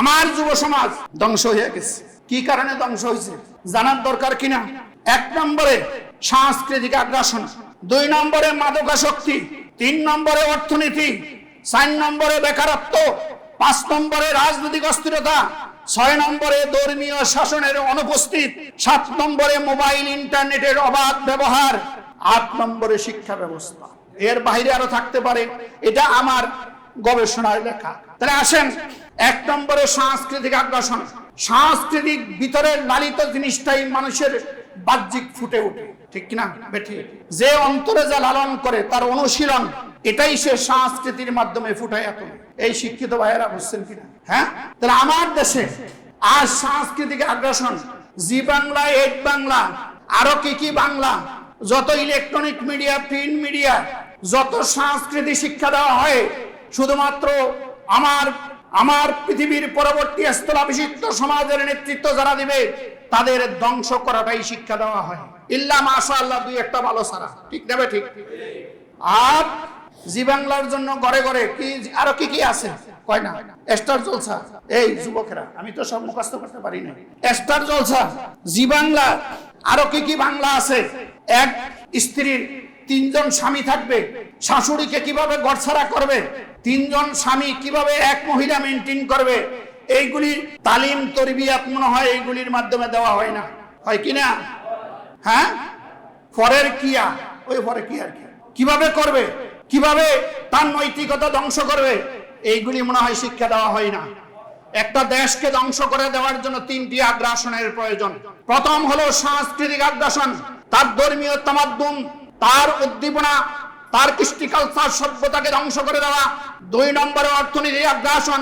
আমার যুব সমাজ ধ্বংস হয়ে গেছে। কি কারণে ধ্বংস হয়েছে? জানার দরকার কিনা? এক নম্বরে সাংস্কৃতিক আগ্রাসন, দুই নম্বরে মাদকাসক্তি, তিন নম্বরে অর্থনীতি, চার নম্বরে বেকারত্ব, পাঁচ নম্বরে রাজনৈতিক অস্থিরতা, ছয় নম্বরে ধর্মীয় শাসনের অনুপস্থিত, সাত নম্বরে মোবাইল, ইন্টারনেটের অবাধ ব্যবহার, আট নম্বরে শিক্ষা ব্যবস্থা। এর বাইরে আরও থাকতে পারে। এটা আমার গবেষণায় লেখা। তাহলে আসেন, এক নম্বরে সাংস্কৃতিক আগ্রাসন। সাংস্কৃতিক ভিতরের লালিত জিনিসটাই মানুষের বাহ্যিক ফুটে ওঠে। ঠিক কিনা? বেঠি। যে অন্তরে যা লালন করে, তার অনুশীলন, এটাই সে সংস্কৃতির মাধ্যমে ফুটাইয়া তোলে এই শিক্ষিত ভাইয়েরা বুঝছেন কিনা? হ্যাঁ? তাহলে আমার দেশে আজ সাংস্কৃতিক আগ্রাসন, জি বাংলা, এইট বাংলা, আরও কি কি বাংলা, যত ইলেকট্রনিক মিডিয়া, প্রিন্ট মিডিয়া, যত সংস্কৃতি শিক্ষা দেওয়া হয়, শুধুমাত্র আমার আমার পৃথিবীর পরবর্তী স্থলাভিষিক্ত সমাজের নেতৃত্ব যারা দিবে, তাদের ধ্বংস করাটাই শিক্ষা দেওয়া হয়। ইল্লা মাশা আল্লাহ দুই একটা ভালো সারা। ঠিক নেবে ঠিক? আর জি বাংলার জন্য ঘরে ঘরে কি, আরও কি কি আছে? কয় না? স্টার জলসা। এই যুবকেরা, আমি তো সব মুখস্থ করতে পারি না স্টার জলসা, জি বাংলা আরও কি কি বাংলা আছে? এক, স্ত্রীর তিনজন স্বামী থাকবে। শাশুড়িকে কীভাবে গড়ছাড়া করবে? তিনজন স্বামী কীভাবে এক মহিলা মেনটেন করবে? এইগুলি তালিম তরবিয়াত মনে হয় এইগুলির মাধ্যমে দেওয়া হয় না। হয় কি না? হ্যাঁ? পরের কিয়া ওই পরে কি আর কীভাবে করবে? কীভাবে তার নৈতিকতা ধ্বংস করবে? এইগুলি মনে হয় শিক্ষা দেওয়া হয় না। একটা দেশকে ধ্বংস করে দেওয়ার জন্য তিনটি আগ্রাসনের প্রয়োজন। প্রথম হলো সাংস্কৃতিক আগ্রাসন। তার ধর্মীয় তামাদ্দুম তার উদ্দীপনা, তার কৃষ্টি কালচার সভ্যতাকে ধ্বংস করে দেওয়া, দুই নম্বরে অর্থনীতি আগ্রাসন,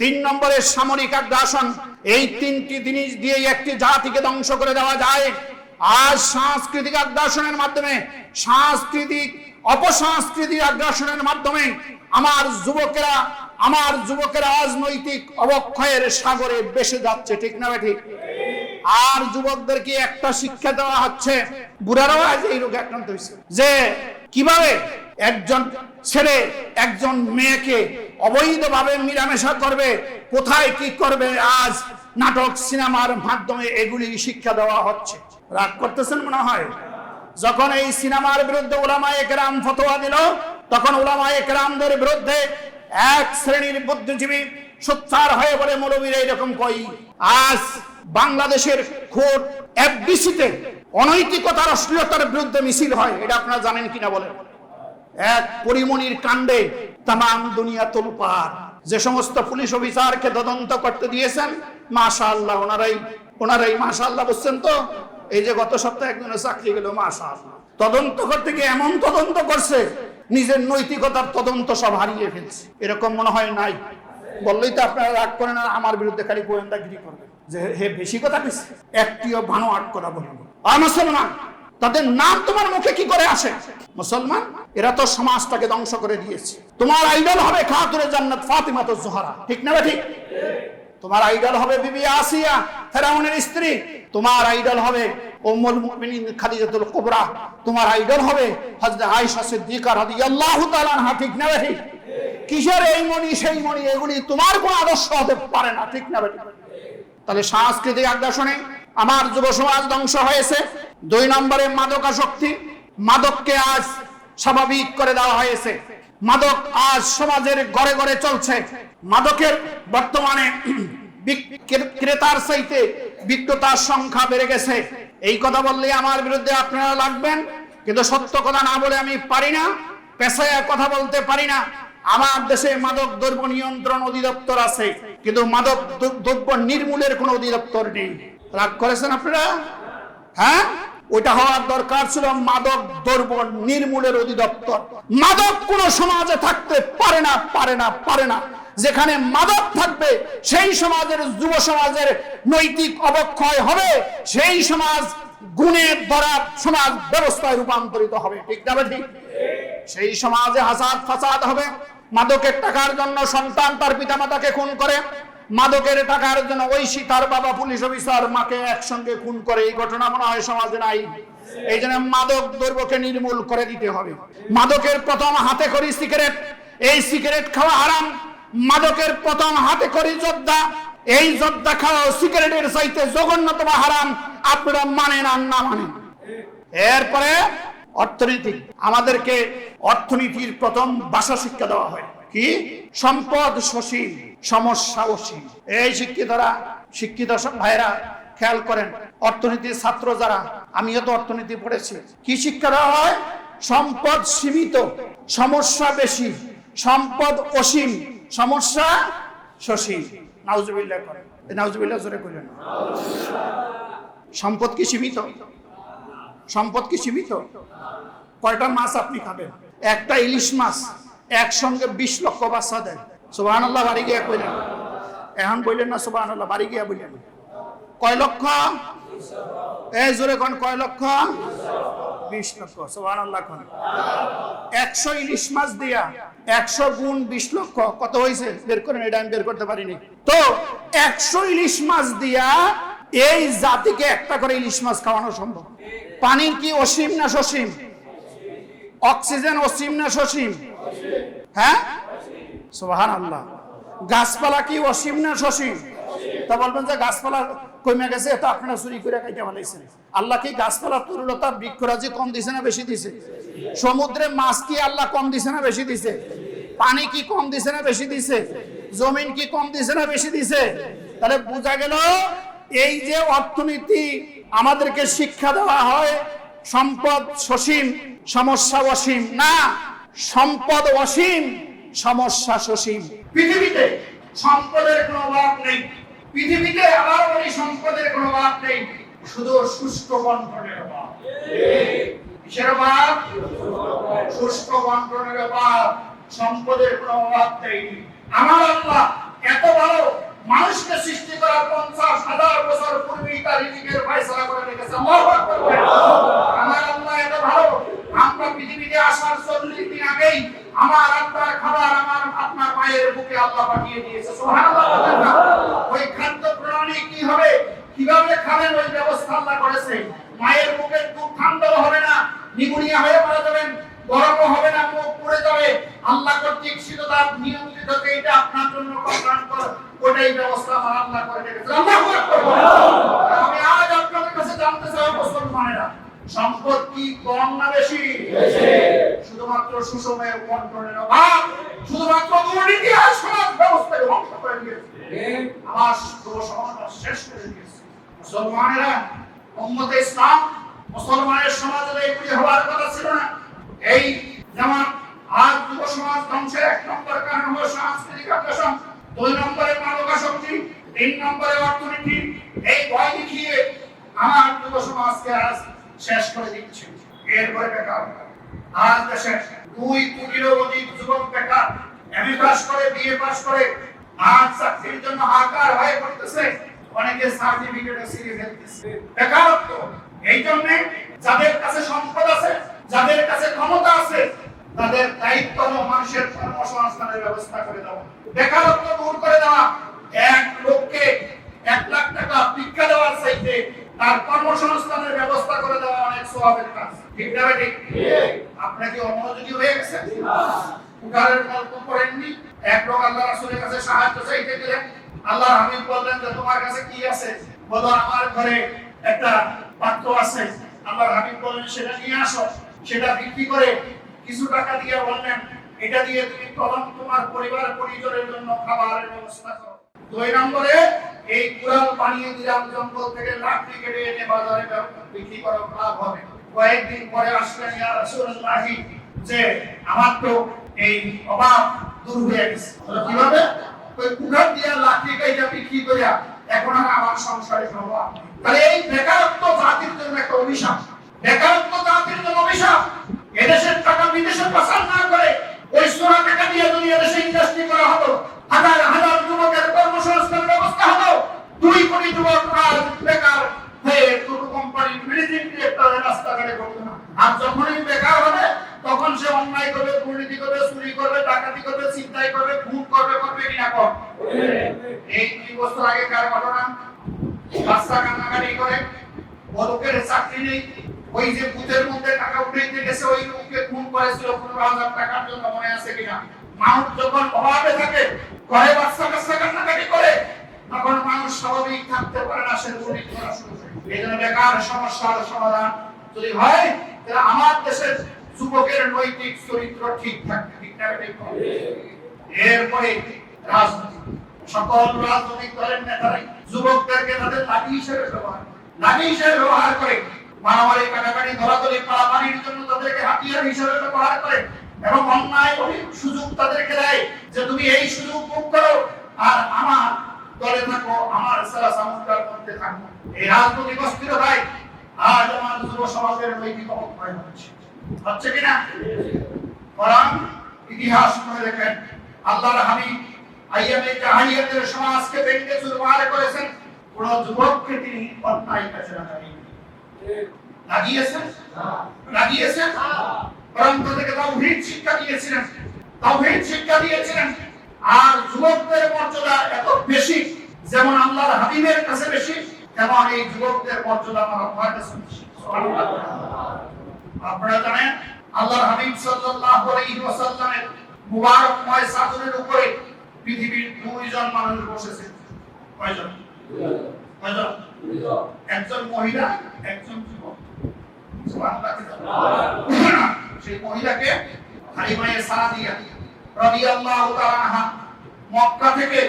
তিন নম্বরে সামরিক আগ্রাসন, এই তিনটি জিনিস দিয়ে একটি জাতিকে ধ্বংস করে দেওয়া যায়। আজ সাংস্কৃতিক আগ্রাসনের মাধ্যমে, সাংস্কৃতিক অপসংস্কৃতিক আগ্রাসনের মাধ্যমে আমার যুবকেরা আমার যুবকেরা রাজনৈতিক অবক্ষয়ের সাগরে বেসে যাচ্ছে, ঠিক না ঠিক? আর যুবকদেরকে একটা শিক্ষা দেওয়া হচ্ছে, বুড়ারাও আজ এই রোগে আক্রান্ত হয়েছে। যে কীভাবে একজন ছেলে একজন মেয়েকে অবৈধভাবে মিলামেশা করবে, কোথায় কি করবে, আজ নাটক, সিনেমার মাধ্যমে এগুলি শিক্ষা দেওয়া হচ্ছে। রাগ করতেছেন মনে হয়? যখন এই সিনেমার বিরুদ্ধে ওলামা একরাম ফতোয়া দিল, তখন ওলামা একরামদের বিরুদ্ধে এক শ্রেণির বুদ্ধিজীবী সোচ্চার হয়ে বলে, মৌলবীর এইরকম কই? আজ বাংলাদেশের খোদ এফবিসিতে অনৈতিকতার অশ্লীলতার বিরুদ্ধে মিছিল হয়, এটা আপনারা জানেন কিনা বলেন? এক পরিমণির কাণ্ডে তাম দুনিয়া তোলপার যে সমস্ত পুলিশ অফিসারকে তদন্ত করতে দিয়েছেন মাশা আল্লাহ ওনারাই ওনারাই মাশা আল্লাহ বুঝছেন তো? এই যে গত সপ্তাহে একজনের চাকরি গেল মাশা তদন্ত করতে গিয়ে এমন তদন্ত করছে, নিজের নৈতিকতার তদন্ত সব হারিয়ে ফেলছে। এরকম মনে হয় নাই। বললেই তো আপনারা রাগ করেন আর আমার বিরুদ্ধে খালি গোয়েন্দাগিরি করবেন। যে হে বেশি কথা একটিও করা বলব আর মুসলমান, তাদের নাম তোমার মুখে কি করে আসে মুসলমান, এরা তো সমাজটাকে ধ্বংস করে দিয়েছে। তোমার আইডল হবে খাতুরে জান্নাত ফাতিমা তো জোহরা। ঠিক না ঠিক তোমার আইডল হবে বিবি আসিয়া, ফেরাউনের স্ত্রী। তোমার আইডল হবে মুমিনিন খাদিজাতুল কুবরা। তোমার আইডল হবে হযরত আয়েশা সিদ্দিকা রাদিয়াল্লাহু তাআলা ঠিক না ঠিক কিসের এই মণি, সেই মণি, এগুলি তোমার কোন আদর্শ হতে পারে না। ঠিক না ঠিক তাহলে সাংস্কৃতিক আগ্রাসনে আমার যুব সমাজ ধ্বংস হয়েছে। দুই নম্বরে মাদকাসক্তি মাদককে আজ স্বাভাবিক করে দেওয়া হয়েছে। মাদক আজ সমাজের ঘরে ঘরে চলছে। মাদকের বর্তমানে ক্রেতার চাইতে বিক্রেতার সংখ্যা বেড়ে গেছে। এই কথা বললে আমার বিরুদ্ধে আপনারা লাগবেন, কিন্তু সত্য কথা না বলে আমি পারি না, পেশায় কথা বলতে পারি না। আমার দেশে মাদক দ্রব্য নিয়ন্ত্রণ অধিদপ্তর আছে। কিন্তু মাদক দ্রব্য নির্মূলের কোনো অধিদপ্তর নেই। রাগ করেছেন আপনারা? হ্যাঁ? ওটা হওয়ার দরকার ছিল মাদক দ্রব্য নির্মূলের অধিদপ্তর। মাদক কোন সমাজে থাকতে পারে না পারে না পারে না। যেখানে মাদক থাকবে, সেই সমাজের যুব সমাজের নৈতিক অবক্ষয় হবে, সেই সমাজ গুণের দ্বারা সমাজ ব্যবস্থায় রূপান্তরিত হবে। ঠিক না ঠিক? সেই সমাজে হাসাদ ফাসাদ হবে। মাদকের টাকার জন্য সন্তান তার পিতামাতাকে খুন করে। মাদকের টাকার জন্য ঐশী তার বাবা পুলিশ অফিসার মাকে একসঙ্গে খুন করে। এই ঘটনা মনে হয় সমাজে নাই। এই জন্য মাদক দ্রব্যকে নির্মূল করে দিতে হবে। মাদকের প্রথম হাতে করি সিগারেট। এই সিগারেট খাওয়া হারাম। মাদকের প্রথম হাতে করি যোদ্ধা এই যোদ্ধা খাওয়া সিগারেটের চাইতে জঘন্যতম হারাম। আপনারা মানেন আর না মানেন। এরপরে অর্থনীতি। আমাদেরকে অর্থনীতির প্রথম ভাষা শিক্ষা দেওয়া হয়। কি? সম্পদ সসীম, সমস্যা অসীম। এই শিক্ষিতরা, শিক্ষিত ভাইরা খেয়াল করেন, অর্থনীতির ছাত্র যারা, আমিও তো অর্থনীতি পড়েছি। কি শিক্ষা দেওয়া হয়? সম্পদ সীমিত, সমস্যা বেশি, সম্পদ অসীম, সমস্যা সসীম। নাউজুবিল্লাহ করেন। নাউজুবিল্লাহ জোরে করেন সম্পদ কি সীমিত? সম্পদ কি সীমিত? কয়টা মাছ আপনি খাবেন? একটা ইলিশ মাছ, একসঙ্গে বিশ লক্ষ বাচ্চা দেয়। সুবাহ আল্লাহ বাড়ি গিয়া কইলেন। এখন বললেন, না সুবাহ আল্লাহ বাড়ি গিয়া বললেন। কয় লক্ষ? এই জোরে কোন, কয় লক্ষ? বিশ লক্ষ সুবাহ আল্লাহ কোন। একশো ইলিশ মাছ দিয়া একশো গুণ বিশ লক্ষ, কত হয়েছে বের করেন, এটা আমি বের করতে পারিনি। তো, একশো ইলিশ মাছ দিয়া এই জাতিকে একটা করে ইলিশ মাছ খাওয়ানো সম্ভব। পানির কি অসীম না সসীম? অক্সিজেন অসীম না সসীম? হ্যাঁ? সোহান আল্লাহ গাছপালা কি অসীম না সসীম? তা বলবেন যে গাছপালা কমে গেছে তো আপনারা চুরি করে খাইতে পালাইছেন আল্লাহ কি গাছপালা তরুলতা বৃক্ষরাজি কম দিছে না বেশি দিছে? সমুদ্রে মাছ কি আল্লাহ কম দিছে না বেশি দিছে? পানি কি কম দিছে না বেশি দিছে? জমিন কি কম দিছে না বেশি দিছে? তাহলে বোঝা গেল, এই যে অর্থনীতি আমাদেরকে শিক্ষা দেওয়া হয় সম্পদ সসীম, সমস্যা অসীম। না, সম্পদ অসীম, সমস্যা সসীম। পৃথিবীতে সম্পদের কোনো অভাব নেই। পৃথিবীতে আবার বলি সম্পদের কোনো অভাব নেই। শুধু শুষ্ক বন্টনের অভাব। কিসের অভাব? শুষ্ক বন্টনের অভাব। সম্পদের কোনো অভাব নেই। আমার আল্লাহ এত ভালো মানুষকে সৃষ্টি করার পঞ্চাশ ফয়সালা করে রেখেছে আল্লাহু আকবার আমার আল্লাহ এত ভালো আমরা পৃথিবীতে আসার চল্লিশ দিন আগেই আমার আপনার খাবার আমার আপনার মায়ের বুকে আল্লাহ পাঠিয়ে দিয়েছে সুবহানাল্লাহ বলেন না? ওই খাদ্য প্রণালী কি হবে কীভাবে খাবেন ওই ব্যবস্থা আল্লাহ করেছে মায়ের মুখের দুধ ঠান্ডাও হবে না নিগুনিয়া হয়ে মারা যাবেন গরমও হবে না মুখ পুড়ে যাবে আল্লাহ কর্তৃক শীততাপ নিয়মিত থেকে এটা আপনার জন্য কল্যাণকর ওটাই ব্যবস্থা আমার আল্লাহ করে রেখেছে আল্লাহু আকবার আমি আজ আপনাদের কাছে জানতে চাই মুসলমানেরা সম্পদ কি কম না বেশি শুধুমাত্র সুষমের বন্টনের অভাব শুধুমাত্র দুর্নীতি আর সমাজ ব্যবস্থাকে ধ্বংস করে দিয়েছে। আমার যুব সমাজ শেষ করে দিয়েছে। মুসলমানেরা উম্মতে ইসলাম মুসলমানের সমাজে এগুলি হওয়ার কথা ছিল না। এই যেমন আজ যুব সমাজ ধ্বংসের এক নম্বর কারণ হলো সাংস্কৃতিক আগ্রাসন। দুই নম্বরে মাদকাসক্তি তিন নম্বরে অর্থনীতি। এই ভয় দেখিয়ে আমার যুব সমাজকে আজ শেষ করে দিচ্ছে। এরপরে বেকার আজ দেশে দুই কোটিরও অধিক যুবক বেকার এমএ পাস করে বিএ পাস করে আজ চাকরির জন্য হাহাকার হয়ে পড়তেছে। অনেকে সার্টিফিকেটে সিরিয়ে ফেলতেছে বেকারত্ব, এই জন্য যাদের কাছে সম্পদ আছে, যাদের কাছে ক্ষমতা আছে, তাদের দায়িত্ব হলো মানুষের কর্মসংস্থানের ব্যবস্থা করে দেওয়া। বেকারত্ব দূর করে দেওয়া। এক লোককে এক লাখ টাকা ভিক্ষা দেওয়ার চাইতে তার কর্মসংস্থানের ব্যবস্থা করে দেওয়া অনেক সওয়াবের কাজ। ঠিক না ঠিক? আপনি কি অমনোযোগী হয়ে গেছেন উদাহরণ গল্প করেননি এক লোক আল্লাহ রাসূলের কাছে সাহায্য চাইতে গেলেন। আল্লাহ হাবিব বললেন যে তোমার কাছে কি আছে? বলো আমার ঘরে একটা পাত্র আছে। আল্লাহ হাবিব বললেন সেটা নিয়ে আসো। সেটা বিক্রি করে কিছু টাকা দিয়ে বললেন এটা দিয়ে তুমি প্রথম তোমার পরিবার পরিজনের জন্য খাবারের ব্যবস্থা করো। দুই নম্বরে এই কুড়াল বানিয়ে দিলাম জঙ্গল থেকে লাকড়ি কেটে এনে বাজারে বিক্রি করা লাভ হবে। কয়েকদিন পরে আসলেন ইয়া রাসূলুল্লাহি যে আমার তো এই অভাব দূর হয়ে গেছে। বলে, কীভাবে? ওই কুড়াল দিয়ে লাকড়ি কাইটা বিক্রি করিয়া এখন আর আমার সংসারে অভাব তাহলে এই বেকারত্ব জাতির জন্য একটা অভিশাপ। বেকারত্ব জাতির জন্য অভিশাপ। এদেশের টাকা বিদেশে পাচার না করে ওই সোনা টাকা দিয়ে যদি এদেশে ইন্ডাস্ট্রি করা হতো হাজার হাজার যুবকের কর্মসংস্থান ব্যবস্থা হতো দুই কোটি যুবক আজ বেকার হয়ে দুটো কোম্পানির ম্যানেজিং ডিরেক্টরের রাস্তাঘাটে ঘটবে না। আর যখনই বেকার হবে, তখন সে অন্যায় করবে, দুর্নীতি করবে, চুরি করবে, ডাকাতি করবে চিন্তাই করবে, খুন করবে করবে কিনা কর। এই দুই বছর আগেকার ঘটনা। বাচ্চা কান্নাকাটি করে বড়কের চাকরি নেই। ওই যে বুথের মধ্যে টাকা উঠাইতে গেছে, ওই লোককে খুন করেছিল, পনেরো হাজার টাকার জন্য, মনে আছে কিনা? মানুষ যখন অভাবে থাকে, ঘরে বাচ্চা কাচ্চা কান্নাকাটি করে, তখন মানুষ স্বাভাবিক থাকতে পারে না, সে দুর্নীতি করা শুরু এই জন্য বেকার সমস্যার সমাধান যদি হয়, তাহলে আমার দেশের যুবকের নৈতিক চরিত্র ঠিক থাকবে, ঠিক না এরপরে রাজনীতি। সকল রাজনৈতিক দলের নেতারাই যুবকদেরকে তাদের লাঠি হিসেবে ব্যবহার। লাঠি হিসেবে ব্যবহার করে। মারামারি কাটাকাটি ধরাধরি পালাপানির জন্য তাদেরকে হাতিয়ার হিসেবে ব্যবহার করে এবং অন্যায় সুযোগ তাদেরকে দেয় যে তুমি এই সুযোগ ভোগ করো আর আমার দলে থাকো, আমার সারা সামুদ্রার মধ্যে থাকো। এই রাজনৈতিক অস্থিরতায় আজ আমার যুব সমাজের নৈতিক অবক্ষয় হচ্ছে। হচ্ছে কিনা কোরআন, ইতিহাস করে দেখেন আল্লাহর হাবিব আইয়ামে জাহিলিয়াতের সমাজকে ভেঙে চুরমার করেছেন। কোন যুবককে তিনি অন্যায় কাছে লাগাইনি লাগিয়েছেন লাগিয়েছেন থেকে তাওহীদ শিক্ষা দিয়েছিলেন। তাওহীদ শিক্ষা দিয়েছিলেন। আর যুবকদের মর্যাদা এত বেশি, যেমন আল্লাহর হাবিবের কাছে বেশি, তেমন এই যুবকদের মর্যাদা আমার আল্লাহর কাছে আপনারা জানেন, আল্লাহর হাবিব সাল্লাল্লাহু আলাইহি ওয়াসাল্লামের মুবারকময় চাদরের উপরে পৃথিবীর দুইজন মানুষ বসেছে। কয়জন? কয়জন? একজন মহিলা, একজন সেই মহিলাকে হালিমায়ে সাদিয়া রাদিয়াল্লাহু তাআলা মক্কা থেকে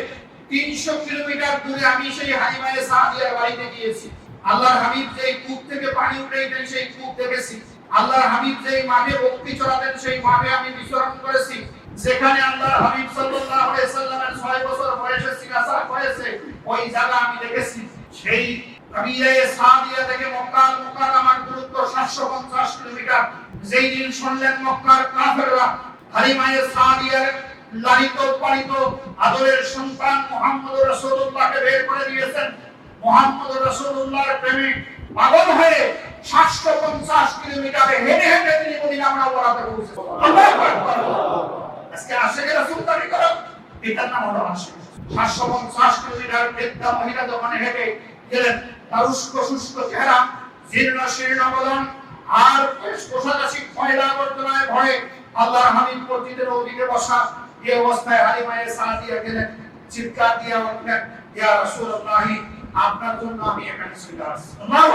300 কিলোমিটার দূরে আমি সেই হালিমায়ে সাদিয়ার বাড়িতে গিয়েছি। আল্লাহর হাবিব যেই কূপ থেকে পানি উঠাইতেন, সেই কূপ দেখেছি। আল্লাহর হাবিব যেই মাঠে বকরি চড়াতেন, সেই মাঠে আমি বিচরণ করেছি। যেখানে আল্লাহর হাবিব সাল্লাল্লাহু আলাইহি সাল্লামের 6 বছর বয়সে সিগাসা হয়েছে, ওই জায়গা আমি দেখেছি। সেই থেকে মক্কার মুকাররমার দূরত্ব 750 কিলোমিটার। যেই দিন শুনলেন মক্কার কাফেররা হালিমায়ে সাদিয়ার লালিত পালিত আদরের সন্তান মুহাম্মদ রাসূলুল্লাহকে বের করে দিয়েছেন। মোহাম্মদ রাসূলুল্লাহর প্রেমে পাগল হয়ে 750 কিলোমিটারে হেঁটে হেঁটে তিনি মদিনা মুনাওয়ারাতে পৌঁছেছেন। আল্লাহু আকবার। আজকে আশেকে রাসূল দাবি করো এটার নাম হলো আশেক 750 কিলোমিটার বৃদ্ধা মহিলা দোকানে হেঁটে গেলেন। তার উস্কো শুষ্ক চেহারা, জীর্ণ শীর্ণ বদন আর পোশাকাশি ময়লা আবর্জনায় ভয়ে আল্লাহর হাবিব মসজিদের ওদিকে বসা এই অবস্থায় হালিমায়ে সাদিয়া গেলেন। চিৎকার দিয়ে বললেন, ইয়া রাসূলুল্লাহ, আপনার জন্য আমি এখানে ছিল আল্লাহু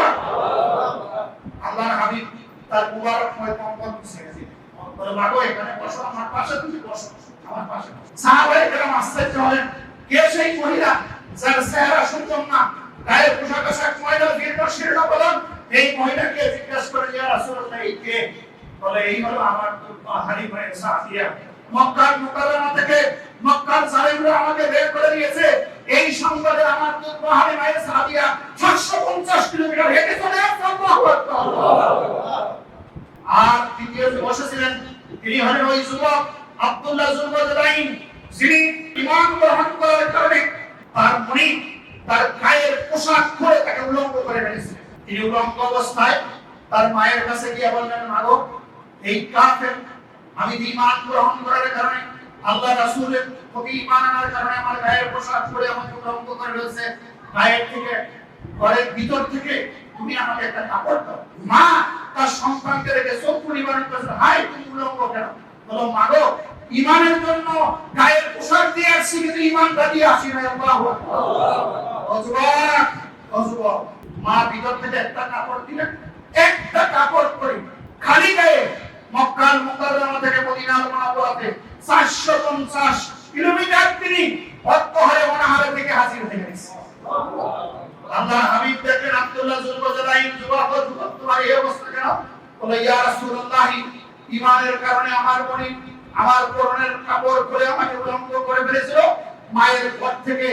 আল্লাহর হাবিব তার মুবারকময় কম্বল ছেড়ে দিলেন বলে মাগো এখানে বসো, আমার পাশে তুমি বসো, আমার পাশে সাহাবায়ে কেরাম আশ্চর্য হলেন। কে সেই মহিলা যার চেহারা সুন্দর না গায়ে পোশাক আশাক ময়লা জীর্ণ শীর্ণ বলন এই মহিলাকে জিজ্ঞাসা করে, ইয়া রাসূলুল্লাহ, কে? বলে, এই হলো আমার হালিমায়ে সাদিয়া মক্কার মুকাররমা থেকে মক্কার জালিমরা আমাকে বের করে দিয়েছে। এই সংবাদে আমার দুধ পাহাড়ে মায়ের সাদিয়া 750 কিলোমিটার হেঁটে চলে আর তৃতীয় যে বসেছিলেন তিনি হলেন ওই যুবক আব্দুল্লাহ জুলবাদাইন যিনি ঈমান গ্রহণ করার কারণে তার মনি, তার গায়ের পোশাক খুলে তাকে উলঙ্গ করে ফেলেছিলেন তিনি উলঙ্গ অবস্থায় তার মায়ের কাছে গিয়ে বললেন মাগো এই কাফের আমি ঈমান গ্রহণ করার কারণে আল্লাহ রাসূলের প্রতি ঈমান আনার কারণে আমার গায়ের পোশাক পরে আমাকে উলঙ্গ করে ফেলছে, গায়ের থেকে, ঘরের ভিতর থেকে তুমি আমাকে একটা কাপড় দাও। মা, তার সন্তানকে রেখে চক্ষু নিবারণ করেছে। হাই তুমি উলঙ্গ কেন? বলো মাগো ইমানের জন্য গায়ের পোশাক দিয়ে আসছি কিন্তু ইমানটা দিয়ে আসি না অজুবাক মা থেকে একটা কাপড় দিলেন, একটা কাপড় পরে খালি গায়ে মক্কার থেকে মদিনার মুনাওয়ারাতে 450 কিলোমিটার তিনি থেকে হাজির হয়ে গেছে। আল্লাহ হাবিব দেখলেন আব্দুল্লাহ যুবক তোমার এই অবস্থা কেন? বলে, ইয়া রাসূলুল্লাহ ঈমানের কারণে আমার মনি আমার পরনের কাপড় পরে আমাকে উলঙ্গ করে ফেলেছিল। মায়ের ঘর থেকে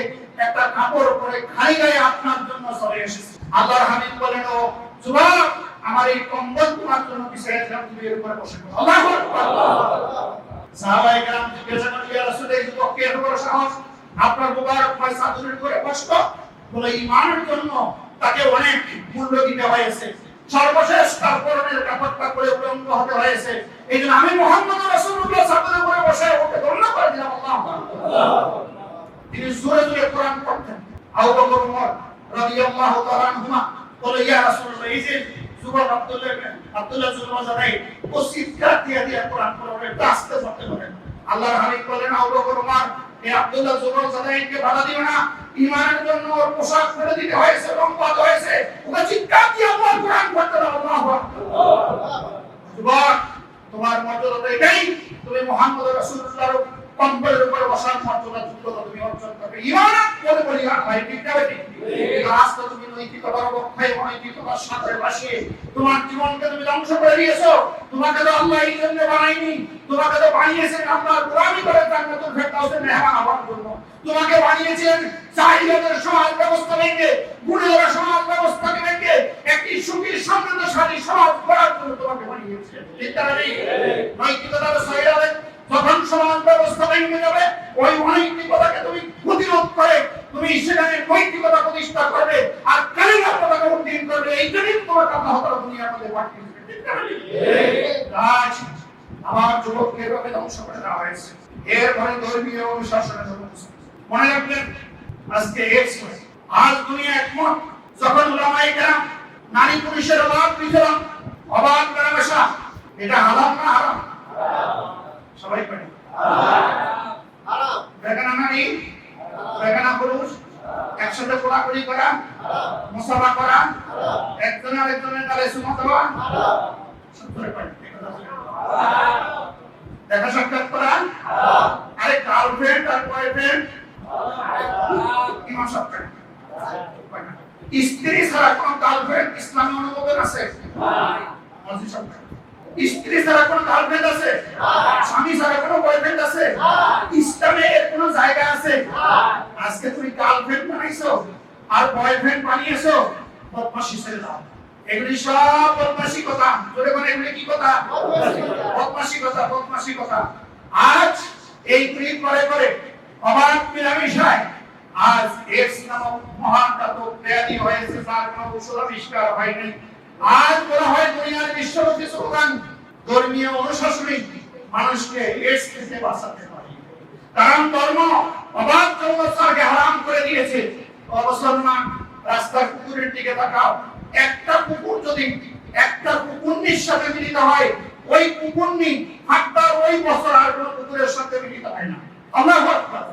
একটা কাপড় পরে খালি গায়ে আপনার জন্য চলে এসেছে। আল্লাহর হাবিব বলেন, ও যুবক, আমার এই কম্বল তোমার জন্য বিছাইয়া দিলাম, তুমি এর উপরে বসে আল্লাহু আকবার। সাহাবায়ে কেরাম জিজ্ঞাসা করলেন, ইয়া রাসূল এই যুবককে এত বড় সাহস? আপনার মুবারক ময় চাদরের উপরে বসত বলে ঈমানের জন্য তাকে অনেক মূল্য দিতে হয়েছে। সর্বশেষ তার পরনের কাপড়টা করে উলঙ্গ হতে হয়েছে। এই জন্য আমি মোহাম্মদ রাসূলুল্লাহ চাদরের উপরে বসে ওকে ধন্য করে দিলাম আল্লাহ তিনি জোরে জোরে কোরআন পড়তেন। আবু বকর ওমর রাদিয়াল্লাহু তাআলা আনহুমা বলে, ইয়া রাসূলুল্লাহ, এই যে যুবক আব্দুল্লাহ আব্দুল্লাহ জুলমাজারাই ও চিৎকার দিয়ে দিয়ে কোরআন পড়ে আস্তে পড়তে বলেন। আল্লাহর হাবিব বলেন, আবু বকর ওমর এই আব্দুল্লাহ সাদাইনকে বাধা দিও না। ইমানের জন্য ওর পোশাক ফেলে দিতে হয়েছে রংবাদ হয়েছে। ওকে চিৎকার দিয়ে আল্লাহর কোরআন পড়তে দাও আল্লাহু আকবার তোমার তো এটাই তুমি মোহাম্মদ রাসূলুল্লাহর কম্বলের উপরে বসার মর্যাদা যোগ্যতা তুমি অর্জন করবে। ইমান বলে বলি আর ঠিক না বেটি? রাস্তা তুমি নৈতিকতার অবক্ষয় অনৈতিকতার সাথে বাসিয়ে তোমার জীবনকে তুমি ধ্বংস করে দিয়েছ। তোমাকে তো আল্লাহ এই জন্য বানায়নি। তোমাকে তো বানিয়েছেন আল্লাহর গোলামি করে জান্নাতুল ফেরদাউসে মেহমান হওয়ার জন্য। তোমাকে বানিয়েছেন চাহিদাদের সমাজ ব্যবস্থা ভেঙে গুণের সমাজ ব্যবস্থাকে ভেঙে একটি সুখী সমৃদ্ধশালী সমাজ গড়ার জন্য তোমাকে বানিয়েছেন। ঠিক না বেটি? নৈতিকতার সহিদাদের যখন সমাজ ব্যবস্থা ভেঙে যাবে, ওই অনৈতিকতাকে তুমি প্রতিরোধ করে তুমি সেখানে নৈতিকতা প্রতিষ্ঠা করবে, আর কালিমা পতাকা উদ্দিন করবে, এই জন্যই তোমাকে আল্লাহ তাআলা দুনিয়ার মধ্যে আমার যুবককে এভাবে ধ্বংস করে দেওয়া হয়েছে। এরপরে ধর্মীয় অনুশাসনের মনে আজকে আজ দুনিয়া একমত। যখন ওলামাই নারী পুরুষের অবাধ বিচরণ অবাধ মেলামেশা এটা হারাম না হারাম? সবাই পারে বেগানা নারী বেগানা পুরুষ। একসাথে কোলাকুলি করা। মুসাফা করা। একজন আরেকজনের গালে সুমা দেওয়া। দেখা সাক্ষাৎ করা। আরে গার্লফ্রেন্ড আর বয়ফ্রেন্ড ইমান সত্তরে স্ত্রী ছাড়া কোন গার্লফ্রেন্ড ইসলামী অনুমোদন আছে? মসজিদ সত্তরে স্ত্রী ছাড়া কোন গার্লফ্রেন্ড আছে? স্বামী ছাড়া কোন বয়ফ্রেন্ড আছে? ইসলামে এর কোন জায়গা আছে? আজকে তুমি গার্লফ্রেন্ড বানাইছো আর বয়ফ্রেন্ড বানিয়েছো, বদমাশি ছেড়ে দাও। এগুলি সব বদমাশি কথা। জোরে বলে এগুলি কি কথা? বদমাশি কথা বদমাশি কথা। আজ এই ক্রিম করে করে অবাধ মিলামিশায় আজ এক্স নামক মহান ব্যাধি হয়েছে তার কোনো কৌশল আবিষ্কার হয়নি আজ বলা হয় দুনিয়ার বিশ্বব্যাপী স্লোগান ধর্মীয় অনুশাসনিক মানুষকে এডস থেকে বাঁচাতে পারে কারণ ধর্ম অবাধ জন্মস্থানকে হারাম করে দিয়েছে। অবসরমান রাস্তার কুকুরের দিকে তাকাও একটা কুকুর যদি একটা কুকুরনির সাথে মিলিত হয় ওই কুকুরনি হাত্তার ওই বছর আর কোনো কুকুরের সাথে মিলিত হয় না। আকবার।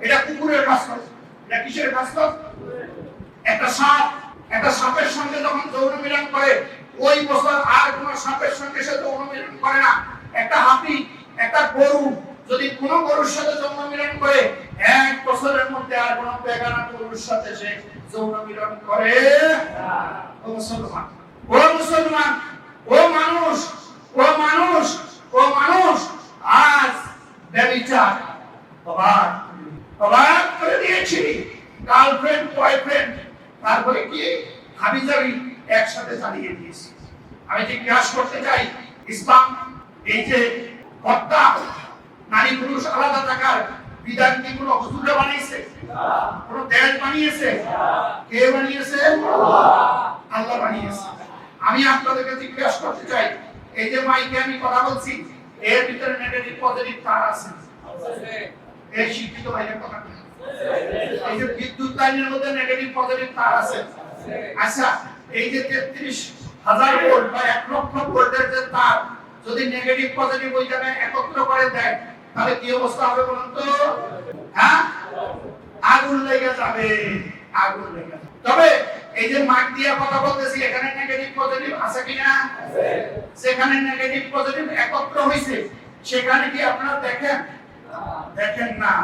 এটা কুকুরের কাজ করে এটা কিসের কাজ করে একটা সাপ একটা সাপের সঙ্গে যখন যৌন মিলন করে, ওই বছর আর কোন সাপের সঙ্গে সে যৌন মিলন করে না। একটা হাতি, একটা গরু, যদি কোনো গরুর সাথে যৌন মিলন করে, এক বছরের মধ্যে আর কোন বেগানা গরুর সাথে সে যৌন মিলন করে। ও মুসলমান ও মুসলমান, ও মানুষ ও মানুষ ও মানুষ, আজ ব্যবিচার অবাক অবাক করে দিয়েছি। গার্লফ্রেন্ড বয়ফ্রেন্ড তারপরে কি হাবি জাবি একসাথে চালিয়ে দিয়েছি। আমি যে জিজ্ঞাসা করতে চাই, ইসলাম, এই যে পর্দা নারী পুরুষ আলাদা থাকার বিধান কি কোনো হুজুরে বানিয়েছে? কোন দেশ বানিয়েছে? কে বানিয়েছে? আল্লাহ বানিয়েছে। আমি আপনাদেরকে জিজ্ঞাসা করতে চাই, এই যে মাইকে আমি কথা বলছি, এর ভিতরে নেগেটিভ, পজিটিভ তার আছে। এই শিক্ষিত ভাইয়ের কথা। এই যে বিদ্যুৎ লাইনের মধ্যে নেগেটিভ পজিটিভ তার আছে। আচ্ছা এই যে তেত্রিশ হাজার ভোল্ট বা এক লক্ষ ভোল্টের যে তার, যদি নেগেটিভ পজিটিভ ওই জায়গায় একত্র করে দেয়, তাহলে কি অবস্থা হবে বলুন তো? হ্যাঁ? আগুন লেগে যাবে, আগুন লেগে যাবে। তবে এই যে মাইক দিয়ে কথা বলতেছি, এখানে নেগেটিভ পজিটিভ আছে কিনা? সেখানে নেগেটিভ পজিটিভ একত্র হইছে। সেখানে কি আপনারা দেখেন? দেখেন না।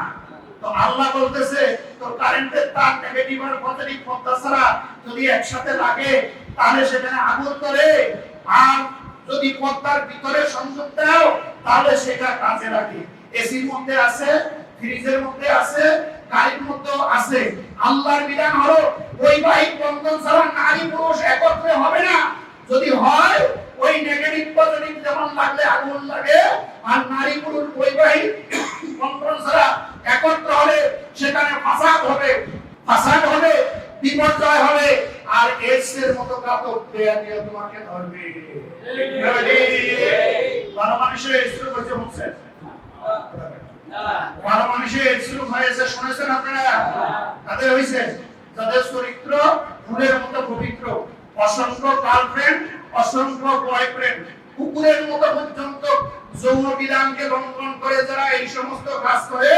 তো আল্লাহ বলতেছে তো কারেন্টের তার নেগেটিভ আর পজিটিভ পর্দা ছাড়া যদি একসাথে লাগে, তাহলে সেখানে আগুন ধরে আর যদি পর্দার ভিতরে সংযোগ দাও, তাহলে সেটা কাজে লাগে। এসির মধ্যে আছে, ফ্রিজের মধ্যে আছে, গাড়ির মধ্যেও আছে। আল্লাহর বিধান হলো বৈবাহিক বন্ধন ছাড়া নারী পুরুষ একত্রে হবে না। যদি হয়, ওই নেগেটিভ পজিটিভ যেমন লাগলে আগুন লাগে, আর নারী পুরুষ বৈবাহিক বন্ধন ছাড়া একত্র হলে সেখানে ফাসাদ হবে ফাসাদ হবে, বিপর্যয় হবে, আর এর মতো কাপড় দেয়া দিয়ে তোমাকে ধরবে। ভালো মানুষের হয়েছে শুনেছেন আপনারা? তাদের হয়েছে। তাদের চরিত্র ফুলের মতো পবিত্র। অসংখ্য গার্লফ্রেন্ড অসংখ্য বয়ফ্রেন্ড কুকুরের মতো পর্যন্ত যৌন বিধানকে লঙ্ঘন করে যারা এই সমস্ত কাজ করে,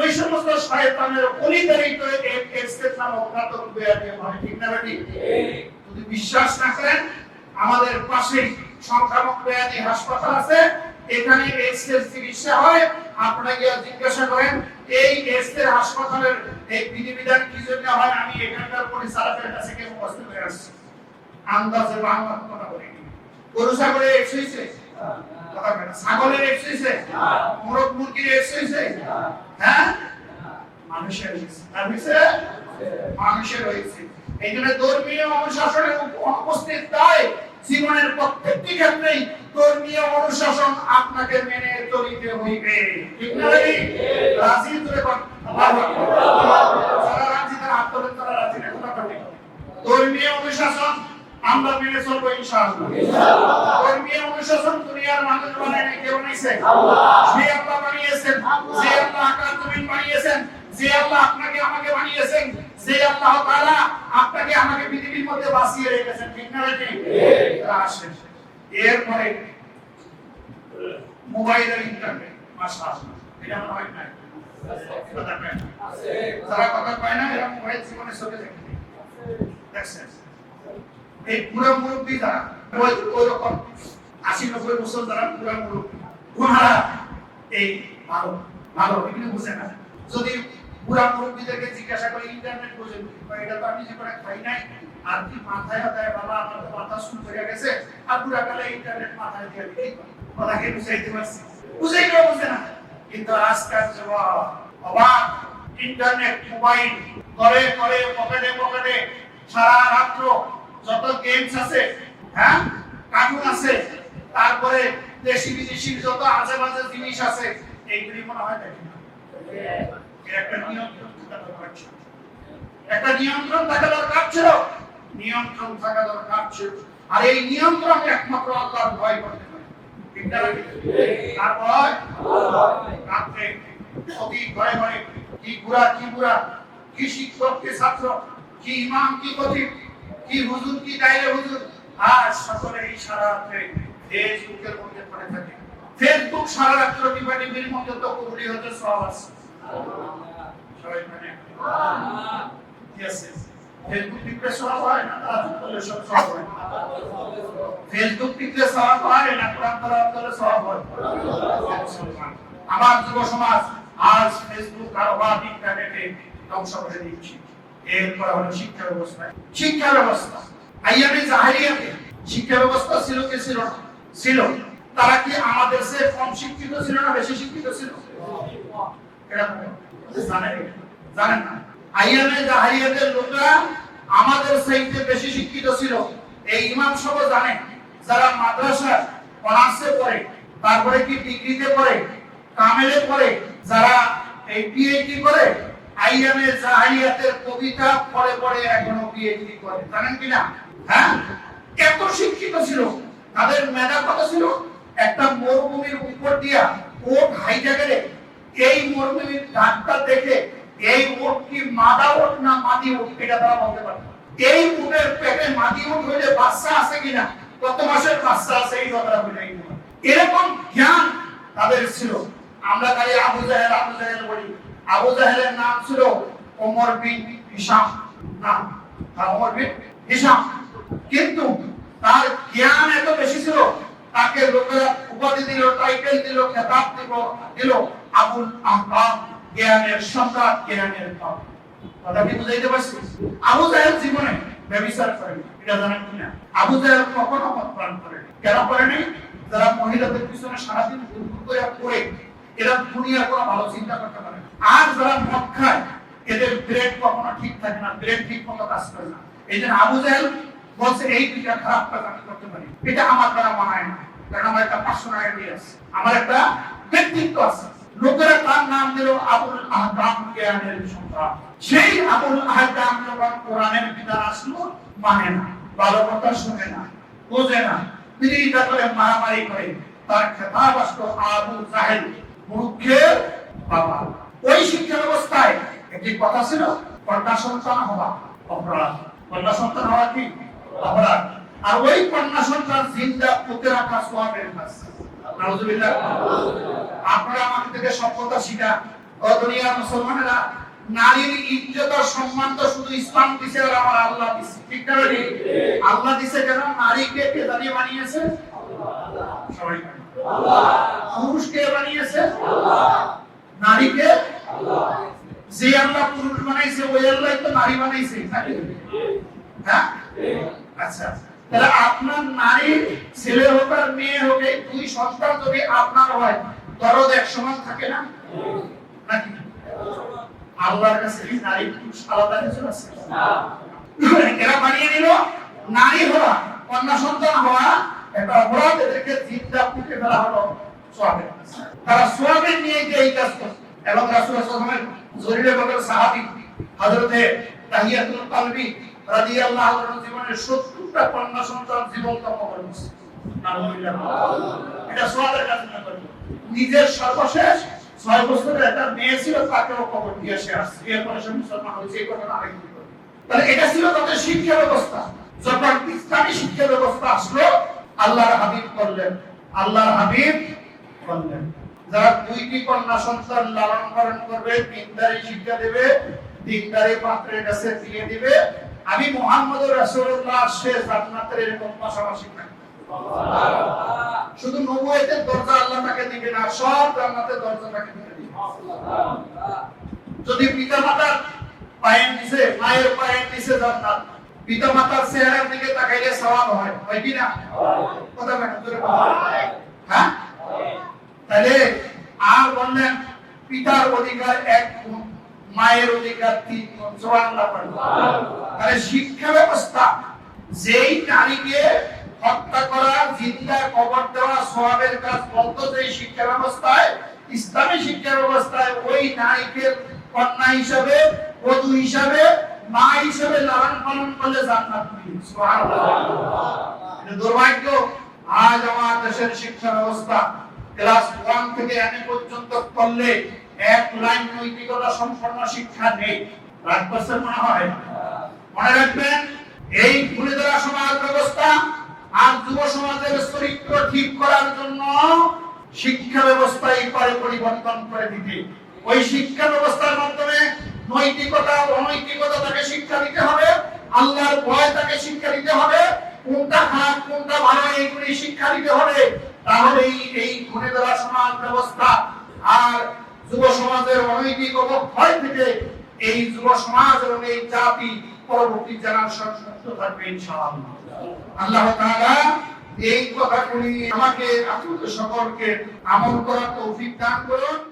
ওই সমস্ত শয়তানের অলিদারিত এক্সেস নামক ঘাতক ব্যাধি হয় ঠিক না বেটি যদি বিশ্বাস না করেন, আমাদের পাশেই সংক্রামক ব্যাধি হাসপাতাল আছে, এখানে এক্সেস চিকিৎসা হয়। আপনারা গিয়ে জিজ্ঞাসা করেন, এই এক্সের হাসপাতালের এই বিধিবিধান কি জন্য হয়? আমি এখানকার পরিচালকের কাছে গিয়ে মুখস্থ করে আসছি। আন্দাজে বাংলা কথা বলি। গরু ছাগলের এক্স। ছাগলের এক্স হয়েছে মোরগ, মুরগির এক্স হ্যাঁ? মানুষের হয়েছে মানুষের হয়েছে এই ধর্মীয় অনুশাসনের অনুপস্থিত তাই জীবনের প্রত্যেকটি ক্ষেত্রেই ধর্মীয় অনুশাসন আপনাকে মেনে চলিতে হইবে। ঠিক না রাজি আকবার। যারা রাজি তারা তারা রাজি না ধর্মীয় অনুশাসন আমরা মেনে চলবো, ইনশাআল্লাহ। যে আল্লাহ তাআলা আপনাকে আমাকে পৃথিবীর মধ্যে বাঁচিয়ে রেখেছেন, ঠিক না আসেন। এরপরে ইন্টারনেট, মাশাআল্লাহ। এটা মনে হয় না? কথা কয় না। এরা মোবাইল জীবনে চলে দেখে দেখছেন? এই পুরো মুরব্বী যারা, ওই রকম আশি নব্বই বছর যারা পুরো মুরব্বী এই ভালো ভালো, এগুলো বুঝে না। যদি মুরব্বীদেরকে জিজ্ঞাসা করে ইন্টারনেট বুঝে এটা তো আমি খাই নাই। আর কি মাথায় হাতায় বাবা মাথা শুরু হয়ে গেছে, আর কালে ইন্টারনেট মাথায় দিয়ে কথাকে বুঝাইতে পারছি। বুঝাইলেও বুঝে না। কিন্তু আজকাল যুবক, অবাক, ইন্টারনেট, মোবাইল ঘরে ঘরে পকেটে পকেটে, সারা রাত্র যত গেমস আছে হ্যাঁ? কার্টুন আছে তারপরে দেশি বিদেশি যত আজে বাজে জিনিস আছে এইগুলি মনে হয় দেখি না। একটা নিয়ন্ত্রণ থাকা দরকার ছিল। একটা নিয়ন্ত্রণ থাকা দরকার ছিল নিয়ন্ত্রণ থাকা দরকার ছিল। আর এই নিয়ন্ত্রণ একমাত্র আল্লাহর ভয় করতে পারে। ঠিক না আর ভয় রাত্রে অতি ঘরে ঘরে কি বুড়া কি কি শিক্ষক কি ছাত্র কি ইমাম কি খতিব কি হুজুর কি হুজুর? আজ সকলে এই সারা রাত্রে ফেসবুকের মধ্যে পড়ে থাকে। ফেসবুক সারা রাত্র মধ্যে তো কবুলি হতে সব আছে। মানে? না? আমার যুব সমাজ, আজ ফেসবুক কারবার ইন্টারনেটে ধ্বংস করে দিচ্ছি। এরপর হলো শিক্ষা ব্যবস্থা। শিক্ষা ব্যবস্থা। আইয়ামে জাহেরিয়াতে শিক্ষা ব্যবস্থা ছিল কি ছিল? ছিল। তারা কি আমাদের সে কম শিক্ষিত ছিল না, বেশি শিক্ষিত ছিল? জানেন জানেন না? আইয়ামে জাহেরিয়াতের লোকরা আমাদের চাইতে বেশি শিক্ষিত ছিল। এই ইমাম সব জানে যারা মাদ্রাসা অনার্সে পড়ে, তারপরে কি ডিগ্রিতে পড়ে, কামেলে পড়ে, যারা এই পিএইচডি করে আইএমএ জাহারিয়াতের কবিতা পড়ে পড়ে এখনও পিএইচডি করে। জানেন কি না হ্যাঁ? এত শিক্ষিত ছিল। তাদের মেধা কত ছিল? একটা মরুভূমির উপর দিয়া ওট হাইটা গেলে এই মরুভূমির ঘাটটা দেখে এই ওট মাদা ওট না মাদি ওট? এটা তারা বলতে পারবে এই উটের পেটে মাদি উট হইলে বাচ্চা আছে কিনা? কত মাসের বাচ্চা আছে এই কথাটা বুঝাই এরকম জ্ঞান তাদের ছিল। আমরা খালি আবু জাহেল আবু জাহেল বলি। আবু জাহেলের নাম ছিল ওমর বিন হিসাম নাম হ্যাঁ, ওমর বিন হিসাম কিন্তু তার জ্ঞান এত বেশি ছিল তাকে লোকেরা উপাধি দিল টাইটেল দিল খেতাব দিল দিল আবুল আহকাম জ্ঞানের সম্রাট জ্ঞানের কাপ কথা কি বুঝাইতে পারছি? আবু জাহেল জীবনে ব্যবচার করেনি এটা জানেন কিনা? আবু জাহেল কখনো মত পান করেনি। কেন করেনি? যারা মহিলাদের পিছনে সারাদিন ঘুরঘুর করে এরা দুনিয়ার কোনো ভালো চিন্তা করতে পারে। আর যারা মদ খায়, এদের ব্রেন কখনো ঠিক থাকে না ব্রেন ঠিক মতো কাজ করে না। এই জন্য আবু জাহেল বলছে, এই দুইটা খারাপ কাজ আমি করতে পারি। এটা আমার দ্বারা মানায় না। কারণ আমার একটা পার্সোনালিটি আছে, আমার একটা ব্যক্তিত্ব আছে। লোকেরা তার নাম দিল আবুল সেই আবুল যখন কোরআনের বিধান আসলো মানে না, ভালো কথা শুনে না, বোঝে না। বিরোধিতা করে মারামারি করে, তার খেতাব আসলো আবু জাহেল মূর্খের বাবা। ওই শিক্ষা ব্যবস্থায় একটি কথা ছিল কন্যা সন্তান হওয়া অপরাধ। কন্যা সন্তান হওয়া কি? অপরাধ। আর ওই কন্যা সন্তান জিন্দা পুঁতে রাখা সোয়াবের কাজ। আপনারা আমাকে থেকে সভ্যতা শিখা ও দুনিয়ার মুসলমানেরা নারীর ইজ্জত আর সম্মান তো শুধু ইসলাম দিছে আর আমার আল্লাহ দিছে। ঠিক না বেটি? আল্লাহ দিছে কেন? নারীকে কে দাঁড়িয়ে বানিয়েছে? সবাই বলে। পুরুষকে বানিয়েছে? নারীকে যে আল্লাহ পুরুষ বানাইছে, ওই আল্লাহ তো নারী বানাইছে হ্যাঁ? আচ্ছা। তাহলে আপনার নারী ছেলে হোক আর মেয়ে হোক, এই দুই সন্তান যদি আপনার হয়, দরদ এক সমান থাকে না? নাকি? আল্লাহর কাছে কি নারী পুরুষ আলাদা কিছু আছে? এরা বানিয়ে নিল নারী হওয়া, কন্যা সন্তান হওয়া, একটা অপরাধ এদেরকে জিন্দা পুঁতে ফেলা হলো সোয়াবের তারা সোয়াবের নিয়ে গিয়ে এই কাজ করছে। এবং রাসূল সাল্লাল্লাহু জরিরে বকর সাহাবী হযরতে তাহিয়াতুল কলবি রাদিয়াল্লাহু আনহু জীবনের 70টা কন্যা সন্তান জীবন্ত কবর দিয়েছে। এটা সোয়াবের কাজ না করে। নিজের সর্বশেষ ছয় বছরের একটা মেয়ে ছিল, তাকেও কবর দিয়ে সে আসছে। এরপরে সে মুসলমান হয়েছে, এই ঘটনা আরেক তাহলে এটা ছিল তাদের শিক্ষা ব্যবস্থা। যখন ইসলামী শিক্ষা ব্যবস্থা আসলো, আল্লাহর হাবিব করলেন। আল্লাহর হাবিব করলেন। যারা দুইটি কন্যা সন্তান লালন পালন করবে শিক্ষা দেবে পাত্রের কাছে দিয়ে দিবে। আমি মোহাম্মদ জান্নাতের এরকম পাশাপাশি শুধু দরজা আল্লাহ তাকে দিবে না, সব জান্নাতের দরজা তাকে দিবে। যদি পিতা মাতার পায়ের নিচে, মায়ের পায়ের নিচে জান্নাত পিতা মাতার চেহারার দিকে তাকাইলে সওয়াব হয় হয় কি না? কথা বলেন। হ্যাঁ? তাহলে আর বললেন পিতার অধিকার এক, মায়ের অধিকার তিন তাহলে শিক্ষা ব্যবস্থা, যেই নারীকে হত্যা করা, জিন্দা কবর দেওয়া সওয়াবের কাজ বলতো যে শিক্ষা ব্যবস্থায়, ইসলামী শিক্ষা ব্যবস্থায়, ওই নারীকে কন্যা হিসাবে, বধু হিসাবে, মা হিসাবে লালন পালন করলে জান্নাত দুর্ভাগ্য। আজ আমার দেশের শিক্ষা ব্যবস্থা ক্লাস ওয়ান থেকে এম পর্যন্ত করলে এক লাইন নৈতিকতা সম্পন্ন শিক্ষা নেই। করছেন মনে হয়? মনে রাখবেন, এই ঘুরে ধরা সমাজ ব্যবস্থা আর যুব সমাজের চরিত্র ঠিক করার জন্য শিক্ষা ব্যবস্থাই পারে পরিবর্তন করে দিতে। ওই শিক্ষা ব্যবস্থার মাধ্যমে নৈতিকতা অনৈতিকতা তাকে শিক্ষা দিতে হবে, আল্লাহর ভয় তাকে শিক্ষা দিতে হবে, কোনটা খারাপ, কোনটা ভালো, এইগুলি শিক্ষা দিতে হবে। এই দেওয়া সমাজ ব্যবস্থা আর যুব সমাজের অনৈতিক অবক্ষয় থেকে এই যুব সমাজ এবং এই জাতি পরবর্তী জেনারেশন সুস্থ থাকবে ইনশাআল্লাহ। আল্লাহ তাআলা এই কথাগুলি আমাকে, আপনাদের সকলকে আমল করার তৌফিক দান করুন।